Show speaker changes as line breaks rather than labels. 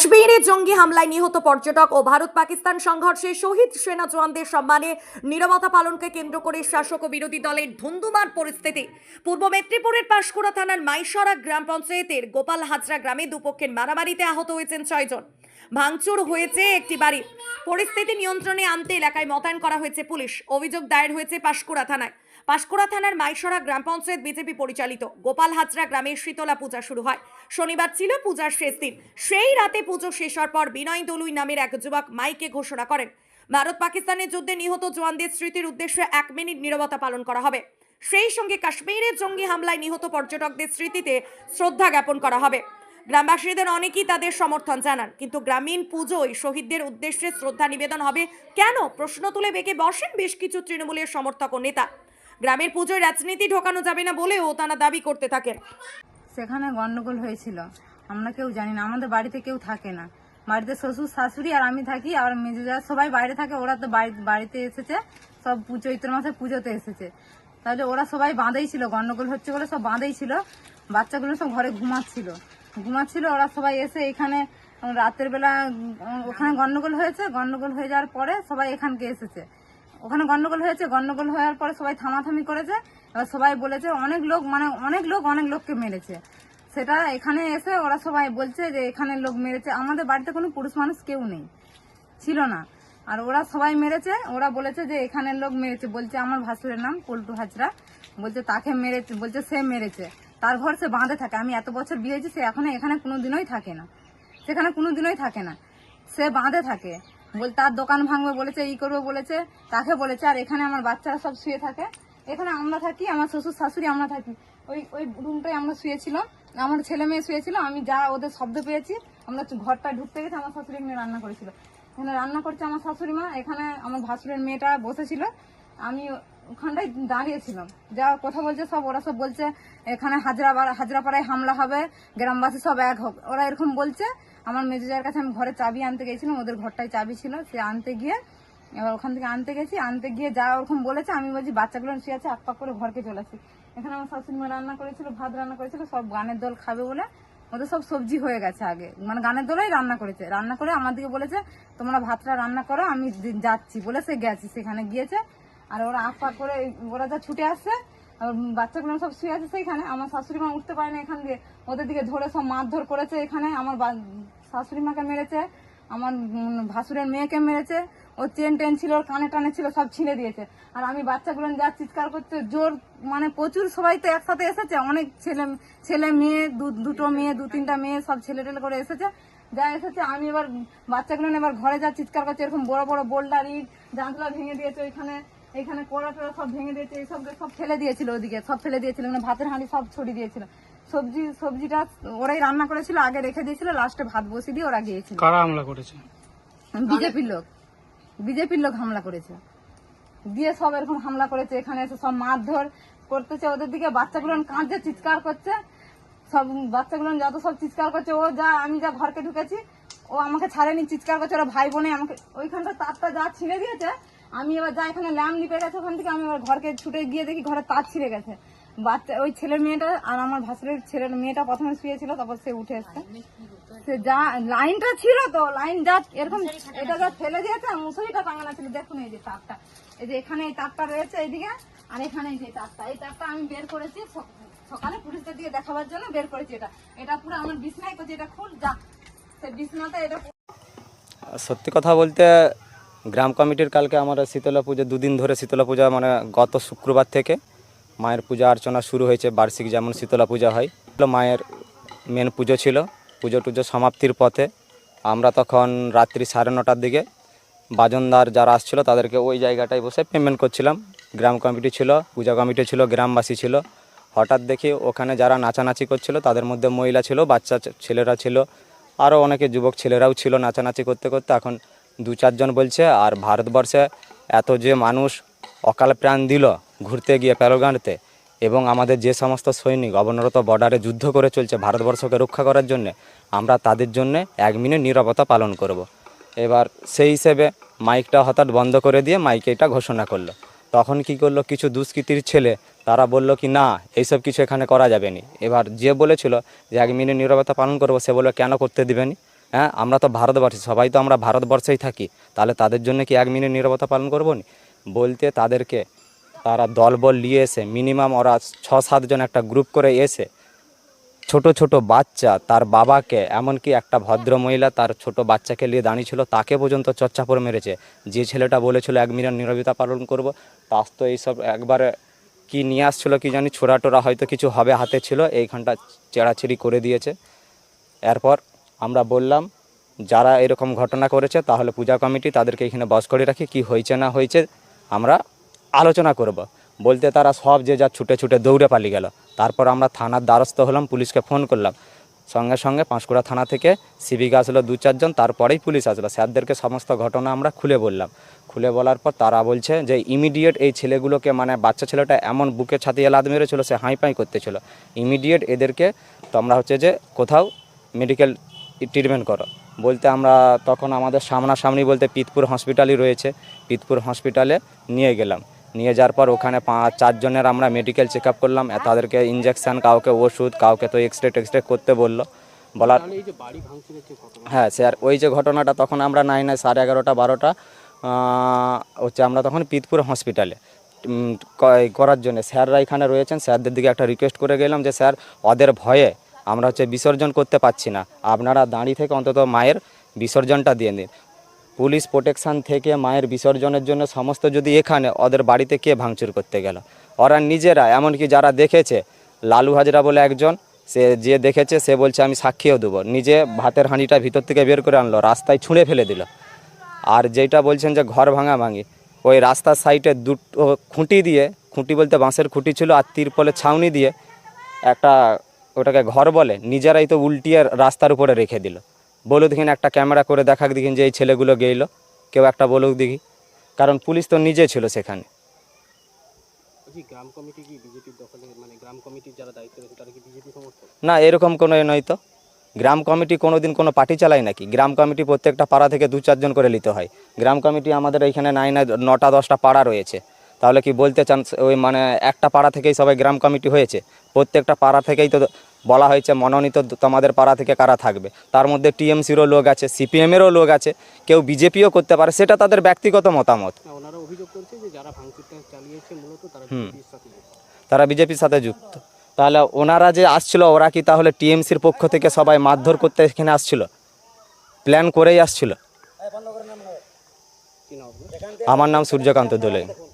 কাশ্মীরে জঙ্গি হামলায় নিহত পর্যটক ও ভারত পাকিস্তান সংঘর্ষে শহীদ সেনা জওয়ানদের সম্মানে নিরবতা পালনকে কেন্দ্র করে শাসক ও বিরোধী দলের ধুন্ধুমার পরিস্থিতি। পূর্ব মেদিনীপুরের পাশকুড়া থানার মাইসরা গ্রাম পঞ্চায়েতের গোপাল হাজরা গ্রামে দুপক্ষের মারামারিতে আহত হয়েছেন ছয়জন ভাঙচুর হয়েছে একটি বাড়ি। পরিস্থিতি নিয়ন্ত্রণে আনতে এলাকায় মোতায়েন করা হয়েছে পুলিশ। অভিযোগ দায়ের হয়েছে পাশকুড়া থানায়। পাঁশকুড়া থানার মাইসরা গ্রাম পঞ্চায়েত বিজেপি পরিচালিত গোপাল হাজরা গ্রামে শীতলা পূজা শুরু হয়। শনিবার ছিল পূজার শেষ দিন। সেই রাতে পুজো শেষ হওয়ার পর বিনয় দলুই নামের এক যুবক মাইকে ঘোষণা করেন, ভারত পাকিস্তানের যুদ্ধে নিহত জওয়ানদের স্মৃতির উদ্দেশ্যে এক মিনিট নীরবতা পালন করা হবে। সেই সঙ্গে কাশ্মীরের জঙ্গি হামলায় নিহত পর্যটকদের স্মৃতিতে শ্রদ্ধা জ্ঞাপন করা হবে। গ্রামবাসীদের অনেকেই তাদের সমর্থন জানান, কিন্তু গ্রামীণ পুজোয় শহীদদের উদ্দেশ্যে শ্রদ্ধা নিবেদন হবে কেন? প্রশ্ন তুলে বেঁকে বসেন বেশ কিছু তৃণমূলের সমর্থক ও নেতা। গ্রামের পুজোয় রাজনীতি ঢোকানো যাবে না বলেও তারা দাবি করতে থাকেন।
সেখানে গন্ডগোল হয়েছিল। আমরা কেউ জানি না, আমাদের বাড়িতে কেউ থাকে না। বাড়িতে শ্বশুর, শাশুড়ি আর আমি থাকি, আর মেজেজা সবাই বাইরে থাকে, ওরা তো বাড়ি- বাড়িতে এসেছে, সব চৈত্র মাসে পুজোতে এসেছে। তাহলে ওরা সবাই বাঁধেই ছিল, গন্ডগোল হচ্ছে বলে সব বাঁধেই ছিল। বাচ্চাগুলো সব ঘরে ঘুমাচ্ছিল। ঘুমাচ্ছিল, ওরা সবাই এসে এখানে, রাতের বেলা ওখানে গন্ডগোল হয়েছে। গন্ডগোল হয়ে যাওয়ার পরে সবাই এখানকে এসেছে। ওখানে গন্ডগোল হয়েছে, গন্ডগোল হওয়ার পরে সবাই থামাথামি করেছে। এবার সবাই বলেছে, অনেক লোক মানে অনেক লোক, অনেক লোককে মেরেছে। সেটা এখানে এসে ওরা সবাই বলছে যে, এখানে লোক মেরেছে। আমাদের বাড়িতে কোনো পুরুষ মানুষ কেউ নেই। ছিল না। আর ওরা সবাই মেরেছে। ওরা বলেছে যে, এখানের লোক মেরেছে। বলছে, আমার ভাসুরের নাম পল্টু হাজরা। বলছে, তাকে মেরেছে, বলছে, সে মেরেছে। তার ঘর সে বাঁধে থাকে। আমি এত বছর বিয়ে হয়েছি, সে এখন এখানে কোনো দিনই থাকে না। সেখানে কোনো দিনই থাকে না। সে বাঁধে থাকে। বল, তার দোকান ভাঙবে বলেছে, ই করবে বলেছে, তাকে বলেছে, আর এখানে আমার বাচ্চারা সব শুয়ে থাকে। এখানে আমরা থাকি, আমার শ্বশুর শাশুড়ি আমরা থাকি। ওই ওই রুমটাই আমরা শুয়েছিলাম, আমার ছেলে মেয়ে শুয়েছিল, আমি যা ওদের শব্দ পেয়েছি, আমরা ঘরটা ঢুকতে গেছি, আমার শাশুড়ি এখানে রান্না করেছিল। এখানে রান্না করছে আমার শাশুড়ি মা, এখানে আমার ভাসুরের মেয়েটা বসেছিল, আমি ওখানটায় দাঁড়িয়েছিলাম। যা কথা বলছে সব, ওরা সব বলছে, এখানে হাজরা, হাজরাপাড়ায় হামলা হবে, গ্রামবাসী সব এক হোক ওরা এরকম বলছে আমার মেজেজার কাছে আমি ঘরে চাবি আনতে গেছিলাম, ওদের ঘরটায় চাবি ছিল, সে আনতে গিয়ে, এবার ওখান থেকে আনতে গেছি, আনতে গিয়ে যা ওরকম বলেছে, আমি বলছি, বাচ্চাগুলো শুয়ে আছে পাক করে ঘরকে চলে আসি। এখানে আমার শাশুড়ি মা রান্না করেছিল, ভাত রান্না করেছিল, সব গানের দল খাবে বলে ওদের সব সবজি হয়ে গেছে আগে। মানে গানের দলেই রান্না করেছে। রান্না করে আমার দিকে বলেছে, তোমরা ভাতটা রান্না করো, আমি যাচ্ছি। বলে সে গেছি, সেখানে গিয়েছে, আর ওরা আপ পাক করে, ওরা যা ছুটে আসছে বাচ্চাগুলো সব শুয়ে আছে সেইখানে, আমার শাশুড়ি মা উঠতে পারে না এখান দিয়ে। ওদের দিকে ধরে সব মারধর করেছে এখানে। আমার শাশুড়ি মাকে মেরেছে, আমার ভাসুরের মেয়েকে মেরেছে ও চেন টেন ছিল কানে টানে ছিল, সব ছিঁড়ে দিয়েছে। আর আমি বাচ্চাগুলো যা চিৎকার করছে জোর মানে প্রচুর সবাই তো একসাথে এসেছে। অনেক ছেলে ছেলে মেয়ে দুটো মেয়ে, দু, তিনটা মেয়ে সব ছেলে টেলে করে এসেছে। যা এসেছে, আমি এবার বাচ্চাগুলো এবার ঘরে যা চিৎকার করছে, এরকম বড় বড় বোল্ডার ইট জানলা ভেঙে দিয়েছে ওইখানে। এখানে কড়া টড়া সব ভেঙে দিয়েছে এইসব সব ফেলে দিয়েছিল ওদিকে সব ফেলে দিয়েছিল মানে ভাতের হাঁড়ি সব ছড়িয়ে দিয়েছিল। সবজি সবজিটা ওরাই রান্না করেছিল আগে রেখে দিয়েছিল লাস্টে ভাত বসিয়ে দিয়ে ওরা গিয়েছিল।
কারা হামলা করেছে?
বিজেপির লোক। বিজেপির লোক হামলা করেছে। দিয়ে সব এরকম হামলা করেছে এখানে এসে সব মারধর করতেছে ওদের দিকে বাচ্চাগুলো কাঁদছে চিৎকার করছে। সব বাচ্চাগুলো যত সব চিৎকার করছে ও যা আমি যা ঘরকে ঢুকেছি ও আমাকে ছাড়েনি চিৎকার করছে ওরা ভাই বোনে আমাকে ওইখানটা তারটা যা ছিঁড়ে দিয়েছে আমি এবার যা এখানে ল্যাম্প নিপে গেছে, ওখান থেকে আমি এবার ঘরকে ছুটে গিয়ে দেখি ঘরে তার ছিঁড়ে গেছে। বাচ্চা, ওই ছেলের মেয়েটা আর আমার ভাসুরের ছেলের মেয়েটা প্রথমে শুয়েছিল, তারপর সে উঠে এসছে। সে যা, লাইনটা ছিল তো, লাইন যা, এরকম এটা যা ফেলে দিয়েছে মুসুরিটা টাঙানো ছিল। দেখুন এই যে তারটা। এই যে এখানে এই তারটা রয়েছে এইদিকে, আর এখানে এই যে তারটা। এই তারটা আমি বের করেছি সকালে পুলিশদের দিকে দেখাবার জন্য বের করেছি এটা। এটা পুরো আমার বিছনায় করছি এটা খুল, যা। সে বিছনাতে এটা
সত্যি কথা বলতে গ্রাম কমিটির কালকে আমরা শীতলা পুজো, দুদিন ধরে শীতলা পূজা মানে গত শুক্রবার থেকে মায়ের পূজা অর্চনা শুরু হয়েছে বার্ষিক, যেমন শীতলা পূজা হয়। মায়ের মেন পুজো ছিল। পুজো টুজো সমাপ্তির পথে আমরা তখন রাত্রি সাড়ে নটার দিকে বাজনদার যারা আসছিল তাদেরকে ওই জায়গাটায় বসে পেমেন্ট করছিলাম। গ্রাম কমিটি ছিল, পূজা কমিটি ছিল, গ্রামবাসী ছিল। হঠাৎ দেখি ওখানে যারা নাচানাচি করছিল তাদের মধ্যে মহিলা ছিল, বাচ্চা ছেলেরা ছিল। আরও অনেকে যুবক ছেলেরাও ছিল নাচানাচি করতে করতে। এখন দু চারজন বলছে, আর ভারতবর্ষে এত যে মানুষ অকাল প্রাণ দিল ঘুরতে গিয়ে প্যারোগাঁড়তে, এবং আমাদের যে সমস্ত সৈনিক অবনরত বর্ডারে যুদ্ধ করে চলছে ভারতবর্ষকে রক্ষা করার জন্য, আমরা তাদের জন্য এক মিনিট নীরবতা পালন করব। এবার সেই হিসেবে মাইকটা হঠাৎ বন্ধ করে দিয়ে মাইকে এটা ঘোষণা করল। তখন কি করল, কিছু দুষ্কৃতির ছেলে, তারা বলল কি, না, এইসব কিছু এখানে করা যাবে না। এবার যে বলেছিল যে, এক মিনিট নীরবতা পালন করব, সে বলল, কেন করতে দিবেনি হ্যাঁ আমরা তো ভারতবর্ষে সবাই তো আমরা ভারতবর্ষেই থাকি। তাহলে তাদের জন্য কি এক মিনিট নিরবতা পালন করব নি? বলতে তাদেরকে তারা দলবল নিয়ে এসে মিনিমাম ওরা ছ সাতজন একটা গ্রুপ করে এসে, ছোট ছোট বাচ্চা তার বাবাকে, এমনকি একটা ভদ্র মহিলা তার ছোট বাচ্চাকে নিয়ে দাঁড়িয়েছিল তাকে পর্যন্ত চর্চা করে মেরেছে। যে ছেলেটা বলেছিল এক মিনিট নিরবিতা পালন করব, তার তো এইসব একবারে কি নিয়ে আসছিল কি জানি ছোড়াটোরা হয়তো কিছু হবে হাতে ছিল, এইখানটা চেড়াছেড়ি করে দিয়েছে। এরপর আমরা বললাম, যারা এরকম ঘটনা করেছে, তাহলে পূজা কমিটি তাদেরকে এখানে বস করে রাখি, কি হয়েছে না হয়েছে আমরা আলোচনা করব। বলতে তারা সব যে যা ছুটে ছুটে দৌড়ে পালিয়ে গেল। তারপর আমরা থানার দ্বারস্থ হলাম, পুলিশকে ফোন করলাম। সঙ্গে সঙ্গে পাঁশকুড়া থানা থেকে সিভিক আসলো দু চারজন তারপরেই পুলিশ আসলো। স্যারদেরকে সমস্ত ঘটনা আমরা খুলে বললাম। খুলে বলার পর তারা বলছে যে ইমিডিয়েট এই ছেলেগুলোকে মানে বাচ্চা ছেলেটা এমন বুকে ছাতিয়ে লাদ মেরেছিল, সে হাই পাই করতেছিল। ইমিডিয়েট এদেরকে তোমরা হচ্ছে যে কোথাও মেডিকেল ট্রিটমেন্ট করো। বলতে আমরা তখন আমাদের সামনাসামনি বলতে পিতপুর হসপিটালই রয়েছে। পিতপুর হসপিটালে নিয়ে গেলাম। নিয়ে যাওয়ার পর ওখানে পাঁচ চারজনের আমরা মেডিকেল চেক আপ করলাম তাদেরকে ইঞ্জেকশান কাউকে ওষুধ কাউকে তো এক্স রে টেক্স রে করতে বলল। বলার হ্যাঁ স্যার ওই যে ঘটনাটা তখন আমরা নাই নাই সাড়ে এগারোটা বারোটা হচ্ছে আমরা তখন পিতপুর হসপিটালে করার জন্য। স্যাররা এখানে রয়েছেন। স্যারদের দিকে একটা রিকোয়েস্ট করে গেলাম যে স্যার ওদের ভয়ে আমরা হচ্ছে বিসর্জন করতে পারছি না। আপনারা দাঁড়িয়ে থেকে অন্তত মায়ের বিসর্জনটা দিয়ে দিন পুলিশ প্রোটেকশান থেকে মায়ের বিসর্জনের জন্য সমস্ত যদি এখানে ওদের বাড়িতে কে ভাঙচুর করতে গেল? ওরা নিজেরা, এমনকি যারা দেখেছে, লালু হাজরা বলে একজন, সে যে দেখেছে, সে বলছে, আমি সাক্ষীও দেবো। নিজে ভাতের হাঁড়িটা ভিতর থেকে বের করে আনলো, রাস্তায় ছুঁড়ে ফেলে দিল। আর যেটা বলছেন যে ঘর ভাঙা ভাঙি, ওই রাস্তার সাইডে দুটো খুঁটি দিয়ে, খুঁটি বলতে বাঁশের খুঁটি ছিল, আর তিরপলে ছাউনি দিয়ে একটা ওটাকে ঘর বলে নিজেরাই তো উল্টিয়ে রাস্তার উপরে রেখে দিল। বলো দেখিন একটা ক্যামেরা করে দেখাক দেখিন যে এই ছেলেগুলো গেইলো। কেউ একটা বলুক দেখি। কারণ পুলিশ তো নিজে ছিল সেখানে।
মানে
না এরকম কোনো এ নয় তো। গ্রাম কমিটি কোনো দিন কোনো পার্টি চালায় নাকি? গ্রাম কমিটি প্রত্যেকটা পাড়া থেকে দু চারজন করে নিতে হয়। গ্রাম কমিটি আমাদের এইখানে নাই না নটা দশটা পাড়া রয়েছে। তাহলে কি বলতে চান ওই মানে একটা পাড়া থেকেই সবাই গ্রাম কমিটি হয়েছে? প্রত্যেকটা পাড়া থেকেই তো বলা হয়েছে মনোনীত তোমাদের পাড়া থেকে কারা থাকবে। তার মধ্যে টিএমসিরও লোক আছে সিপিএমেরও লোক আছে কেউ বিজেপিও করতে পারে সেটা তাদের ব্যক্তিগত মতামত।
তারা
হুম।
বিজেপির সাথে যুক্ত।
তারা বিজেপির সাথে যুক্ত। তাহলে ওনারা যে আসছিল ওরা কি তাহলে টিএমসির পক্ষ থেকে সবাই মারধর করতে এখানে আসছিল? প্ল্যান করেই আসছিল? আমার নাম সূর্যকান্ত দোলে।